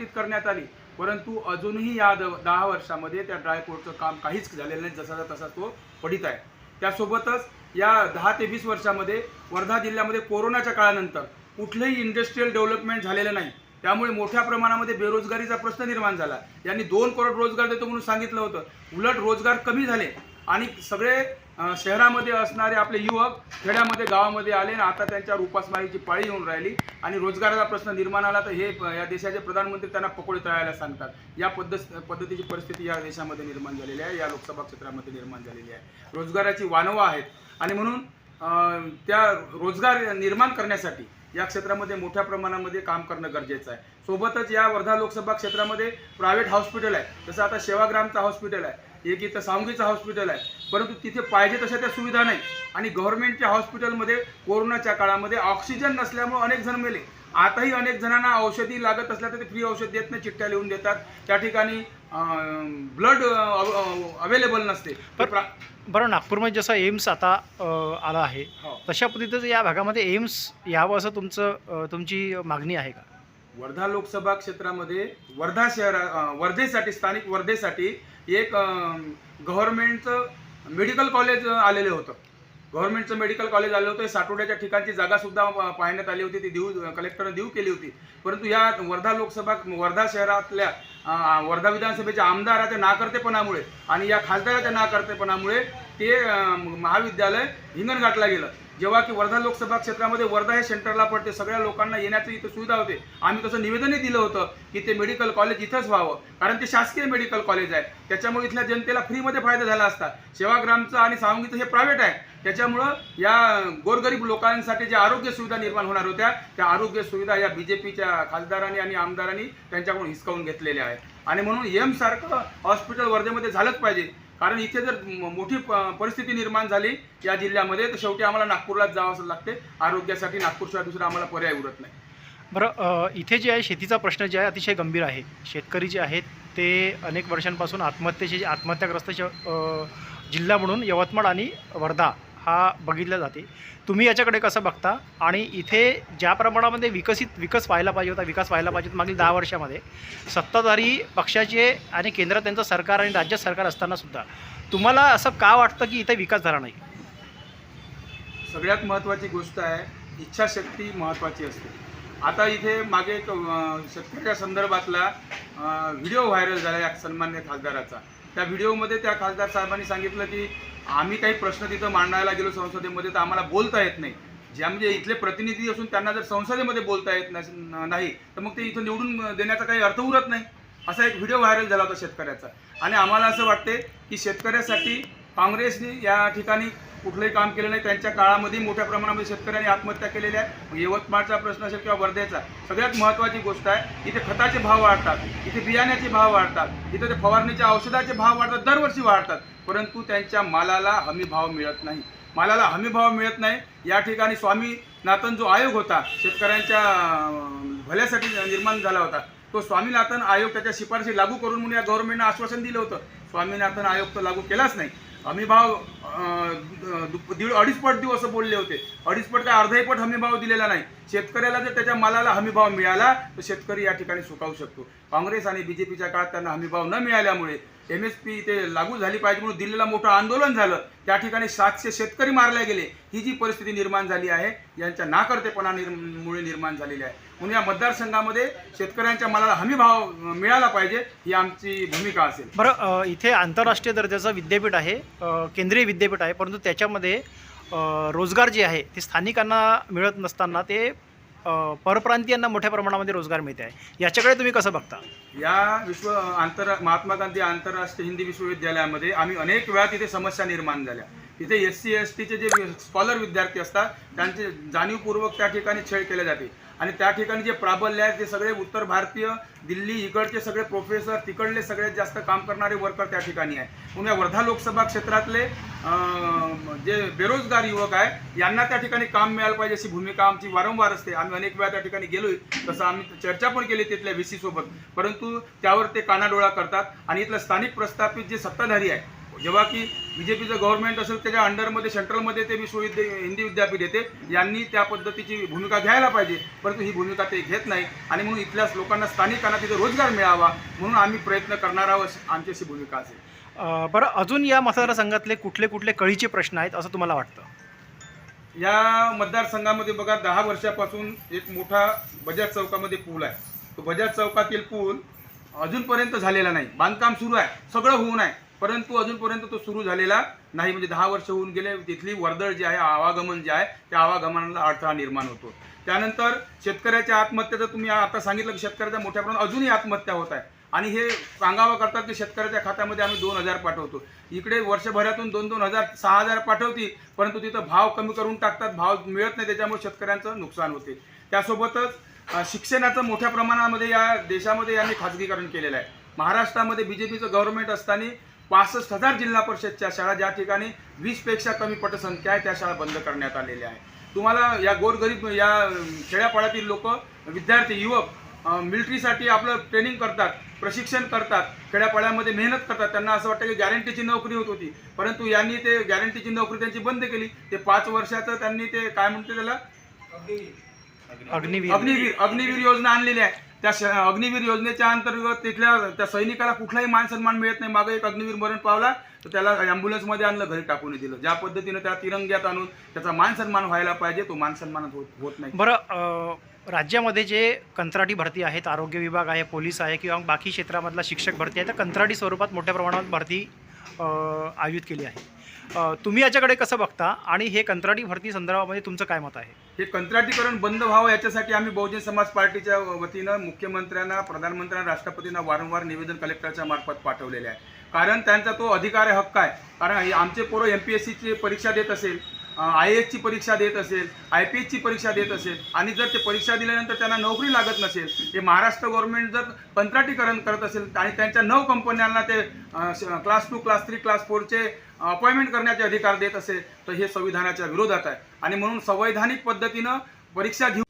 नामांकित करण्यात आली. परंतु अजूनही या द दहा वर्षामध्ये त्या ड्रायपोर्टचं काम काहीच झालेलं नाही जसाचा तसा तो पडित आहे. त्यासोबतच या दहा ते वीस वर्षामध्ये वर्धा जिल्ह्यामध्ये कोरोनाच्या काळानंतर कुठलंही इंडस्ट्रीयल डेव्हलपमेंट झालेलं नाही. त्यामुळे मोठ्या प्रमाणामध्ये बेरोजगारीचा प्रश्न निर्माण झाला. यांनी दोन करोड रोजगार देतो म्हणून सांगितलं होतं. उलट रोजगार कमी झाले आणि सगळे शहरामध्ये असणारे आपले युवक खेड्यामध्ये गावामध्ये आले आणि आता त्यांच्यावर उपासमारीची पाळी येऊन राहिली. आणि रोजगाराचा प्रश्न निर्माण आला तर हे या देशाचे प्रधानमंत्री त्यांना पकोडे तळायला सांगतात. या पद्धत पद्धतीची परिस्थिती या देशामध्ये निर्माण झालेली आहे या लोकसभा क्षेत्रामध्ये निर्माण झालेली आहे. रोजगाराची वानवा आहेत. आणि म्हणून त्या रोजगार निर्माण करण्यासाठी या क्षेत्रामध्ये मोठ्या प्रमाणामध्ये काम करणं गरजेचं आहे. सोबतच या वर्धा लोकसभा क्षेत्रामध्ये प्रायव्हेट हॉस्पिटल आहे. जसं आता सेवाग्रामचं हॉस्पिटल आहे. एक इथं सावंगीचं हॉस्पिटल आहे. परंतु तिथे पाहिजे तशा त्या सुविधा नाही. आणि गव्हर्नमेंटच्या हॉस्पिटलमध्ये कोरोनाच्या काळामध्ये ऑक्सिजन नसल्यामुळे अनेक जण मेले. आताही अनेक जणांना औषधी लागत असल्या तर ते फ्री औषध देत नाही चिठ्ठ्या लिहून देतात. त्या ठिकाणी ब्लड अवेलेबल नसते. बरं नागपूरमध्ये जसं एम्स आता आला आहे हो. तशा पद्धतीचं या भागामध्ये एम्स यावं असं तुमचं तुमची मागणी आहे का? वर्धा लोकसभा क्षेत्रामध्ये वर्धा शहरा वर्धेसाठी स्थानिक वर्धेसाठी एक गव्हर्नमेंटचं मेडिकल कॉलेज आलेलं होतं. गव्हर्नमेंटचं मेडिकल कॉलेज आलं होतं. साठवड्याच्या ठिकाणची जागासुद्धा पाहण्यात आली होती. ती देऊ कलेक्टरनं देऊ केली होती. परंतु या वर्धा लोकसभा वर्धा शहरातल्या वर्धा विधानसभेच्या आमदाराच्या नाकर्तेपणामुळे आणि या खासदाराच्या नाकर्तेपणामुळे ते महाविद्यालय हिंगणघाटला गेलं. जेव्हा की वर्धा लोकसभा क्षेत्रामध्ये वर्धा हे सेंटरला पडते सगळ्या लोकांना येण्याची इथं सुविधा होते. आम्ही तसं निवेदनही दिलं होतं की ते मेडिकल कॉलेज इथंच व्हावं कारण ते शासकीय मेडिकल कॉलेज आहे. त्याच्यामुळे इथल्या जनतेला फ्रीमध्ये फायदा झाला असता. सेवाग्रामचं आणि सावंगीचं हे प्रायव्हेट आहे. त्याच्यामुळं या गोरगरीब लोकांसाठी ज्या आरोग्य सुविधा निर्माण होणार होत्या त्या आरोग्य सुविधा या बी जे पीच्या खासदारांनी आणि आमदारांनी त्यांच्याकडून हिसकावून घेतलेल्या आहेत. आणि म्हणून एमसारखं हॉस्पिटल वर्धेमध्ये झालंच पाहिजे. कारण इथे जर मोठी प- परिस्थिती निर्माण झाली या जिल्ह्यामध्ये तर शेवटी आम्हाला नागपूरलाच जावं लागते. आरोग्यासाठी नागपूरशिवाय दुसरा आम्हाला पर्याय उरत नाही. बरं इथे जे आहे शेतीचा प्रश्न जे आहे अतिशय गंभीर आहे. शेतकरी जे आहेत ते अनेक वर्षांपासून आत्महत्येचे जे आत्महत्याग्रस्त श- जिल्हा म्हणून यवतमाळ आणि वर्धा हा बघितला जाते. तुम्ही याच्याकडे कसं बघता? आणि इथे ज्या प्रमाणामध्ये विकसित विकास व्हायला पाहिजे होता विकास व्हायला पाहिजे होता मागील दहा वर्षामध्ये सत्ताधारी पक्षाचे आणि केंद्रात त्यांचं सरकार आणि राज्य सरकार असतानासुद्धा तुम्हाला असं का वाटतं की इथे विकास झाला नाही? सगळ्यात महत्त्वाची गोष्ट आहे इच्छाशक्ती महत्त्वाची असते. आता इथे मागे एक शेतकऱ्याच्या संदर्भातला व्हिडिओ व्हायरल झाला या सन्मान्य खासदाराचा. त्या व्हिडिओमध्ये त्या खासदार साहेबांनी सांगितलं की आम्ही काही प्रश्न तिथं मांडायला गेलो संसदेमध्ये तर आम्हाला बोलता येत नाही. ज्या म्हणजे इथले प्रतिनिधी असून त्यांना जर संसदेमध्ये बोलता येत नाही तर मग ते इथं निवडून देण्याचा काही अर्थ उरत नाही. असा एक व्हिडिओ व्हायरल झाला होता शेतकऱ्याचा. आणि आम्हाला असं वाटते की शेतकऱ्यासाठी काँग्रेसने या ठिकाणी कुठलंही काम केलं नाही. त्यांच्या काळामध्ये मोठ्या प्रमाणामध्ये शेतकऱ्यांनी आत्महत्या केलेल्या आहेत यवतमाळचा प्रश्न असेल किंवा वर्ध्याचा सगळ्यात महत्त्वाची गोष्ट आहे इथे खताचे भाव वाढतात इथे बियाण्याचे भाव वाढतात इथे ते फवारणीच्या औषधाचे भाव वाढतात दरवर्षी वाढतात. परंतु त्यांच्या मालाला हमी भाव मिळत नाही. मालाला हमी भाव मिळत नाही. या ठिकाणी स्वामीनाथन जो आयोग होता शेतकऱ्यांच्या भल्यासाठी निर्माण झाला होता तो स्वामीनाथन आयोग त्याच्या शिफारशी लागू करून म्हणून या गव्हर्नमेंटनं आश्वासन दिलं होतं. स्वामीनाथन आयोग तर लागू केलाच नाही. हमीभाव अं, दीड अडीच पट देऊ असं बोलले होते. अडीच पट काय अर्धाही पट हमीभाव दिलेला नाही. शेतकऱ्याला जर त्याच्या मालाला हमीभाव मिळाला तर शेतकरी या ठिकाणी सुकावू शकतो. काँग्रेस आणि बीजेपीच्या काळात त्यांना हमीभाव न मिळाल्यामुळे एम एस पी ते लागू झाली पाहिजे म्हणून दिल्लीला मोठं आंदोलन झालं. त्या ठिकाणी सातशे शेतकरी मारले गेले. ही जी परिस्थिती निर्माण झाली आहे यांच्या नाकर्तेपणा निर्मुळे निर्माण झालेली आहे. म्हणून या मतदारसंघामध्ये शेतकऱ्यांच्या मनाला हमी भाव मिळाला पाहिजे ही आमची भूमिका असेल. बरं इथे आंतरराष्ट्रीय दर्जाचं विद्यापीठ आहे केंद्रीय विद्यापीठ आहे परंतु त्याच्यामध्ये रोजगार जे आहे ते स्थानिकांना मिळत नसताना ते परप्रांतीयांना मोठ्या प्रमाणामध्ये रोजगार मिळते आहे. याच्याकडे तुम्ही कसं बघता? या विश्व आंतर महात्मा गांधी आंतरराष्ट्रीय हिंदी विश्वविद्यालयामध्ये आम्ही अनेक वेळा तिथे समस्या निर्माण झाल्या. तिथे एस सी एस टीचे जे स्कॉलर विद्यार्थी असतात त्यांचे जाणीवपूर्वक त्या ठिकाणी छेड केले जाते. आणि त्या ठिकाणी जे प्राबल्य आहे ते सगळे उत्तर भारतीय दिल्ली इकडचे सगळे प्रोफेसर तिकडले सगळ्यात जास्त काम करणारे वर्कर त्या ठिकाणी आहे. पुण्या वर्धा लोकसभा क्षेत्रातले जे बेरोजगार युवक आहे यांना त्या ठिकाणी काम मिळालं पाहिजे अशी भूमिका आमची वारंवार असते. आम्ही अनेक वेळा त्या ठिकाणी गेलोय तसं आम्ही चर्चा पण केली तिथल्या व्ही सोबत. परंतु त्यावर ते कानाडोळा करतात. आणि इथलं स्थानिक प्रस्थापित जे सत्ताधारी आहे जेव्हा की बी जे पीचं गव्हर्नमेंट असेल त्याच्या अंडरमध्ये सेंट्रलमध्ये ते विश्वविद्या हिंदी विद्यापीठ येते. यांनी त्या पद्धतीची भूमिका घ्यायला पाहिजे. परंतु ही भूमिका ते घेत नाही. आणि म्हणून इथल्या लोकांना स्थानिकांना तिथे रोजगार मिळावा म्हणून आम्ही प्रयत्न करणार आहोत आमची अशी भूमिका असेल. बरं अजून या मतदारसंघातले कुठले कुठले कळीचे प्रश्न आहेत असं तुम्हाला वाटतं? या मतदारसंघामध्ये बघा दहा वर्षापासून एक मोठा बजाज चौकामध्ये पूल आहे. तो बजाज चौकातील पूल अजूनपर्यंत झालेला नाही. बांधकाम सुरू आहे. सगळं होऊन आहे. परंतु अजूनपर्यंत तो सुरू झालेला नाही. म्हणजे दहा वर्ष होऊन गेले तिथली वर्दळ जी आहे आवागमन जे आहे त्या आवागमनाला अडथळा निर्माण होतो. त्यानंतर शेतकऱ्याच्या आत्महत्याचं तुम्ही आता सांगितलं की शेतकऱ्याच्या मोठ्या प्रमाणात अजूनही आत्महत्या होत आहे. आणि हे सांगावं करतात की शेतकऱ्याच्या खात्यामध्ये आम्ही दोन हजार पाठवतो. इकडे वर्षभरातून दोन दोन हजार सहा हजार पाठवतील परंतु तिथं भाव कमी करून टाकतात भाव मिळत नाही त्याच्यामुळे शेतकऱ्यांचं नुकसान होते. त्यासोबतच शिक्षणाचं मोठ्या प्रमाणामध्ये या देशामध्ये यांनी खाजगीकरण केलेलं आहे. महाराष्ट्रामध्ये बी जे पीचं गव्हर्नमेंट असताना पासष्ट हजार जिल्हा परिषदच्या शाळा ज्या ठिकाणी वीसपेक्षा कमी पटसंख्या आहे त्या शाळा बंद करण्यात आलेल्या आहे तुम्हाला या गोरगरीब या खेड्यापाड्यातील लोक विद्यार्थी युवक मिलिटरीसाठी आपलं ट्रेनिंग करतात प्रशिक्षण करतात खेड्यापाड्यामध्ये मेहनत करतात. त्यांना असं वाटतं की गॅरंटीची नोकरी होत होती. परंतु यांनी ते गॅरंटीची नोकरी त्यांची बंद केली. ते पाच वर्षाचं त्यांनी ते काय म्हणते त्याला? अग्निवीर. अग्निवीर अग्निवीर योजना आणलेली आहे. त्या श- अग्निवीर योजनेच्या अंतर्गत तिथल्या त्या सैनिकाला कुठलाही मान सन्मान मिळत नाही. मागे एक अग्निवीर मरण पावला तर त्याला ॲम्ब्युलन्समध्ये आणलं घरी टाकून दिलं. ज्या पद्धतीनं त्या तिरंग्यात आणून त्याचा मान सन्मान व्हायला पाहिजे तो मान सन्मान होत होत नाही. बरं राज्यामध्ये जे कंत्राटी भरती आहेत आरोग्य विभाग आहे पोलीस आहे किंवा बाकी क्षेत्रामधला शिक्षक भरती आहे तर कंत्राटी स्वरूपात मोठ्या प्रमाणात भरती आयोजित केली आहे. तुम्ही याच्याकडे कसं बघता? आणि हे कंत्राटी भरती संदर्भामध्ये तुमचं काय मत आहे? हे कंत्राटीकरण बंद व्हावं याच्यासाठी आम्ही बहुजन समाज पार्टीच्या वतीनं मुख्यमंत्र्यांना प्रधानमंत्र्यांना राष्ट्रपतींना वारंवार निवेदन कलेक्टरच्या मार्फत पाठवलेले आहे. कारण त्यांचा तो अधिकार आहे हक्क आहे. कारण हे आमचे पोरं एम पी एस सीची परीक्षा देत असेल आय एसची परीक्षा देत असेल आय पी एसची परीक्षा देत असेल आणि जर ते परीक्षा दिल्यानंतर त्यांना नोकरी लागत नसेल हे महाराष्ट्र गव्हर्नमेंट जर कंत्राटीकरण करत असेल आणि त्यांच्या नऊ कंपन्यांना ते class two class three class फोरचे appointment करण्याचे अधिकार देत असेल तर हे संविधानाच्या विरोधात आहे. आणि म्हणून संवैधानिक पद्धतीनं परीक्षा घेऊ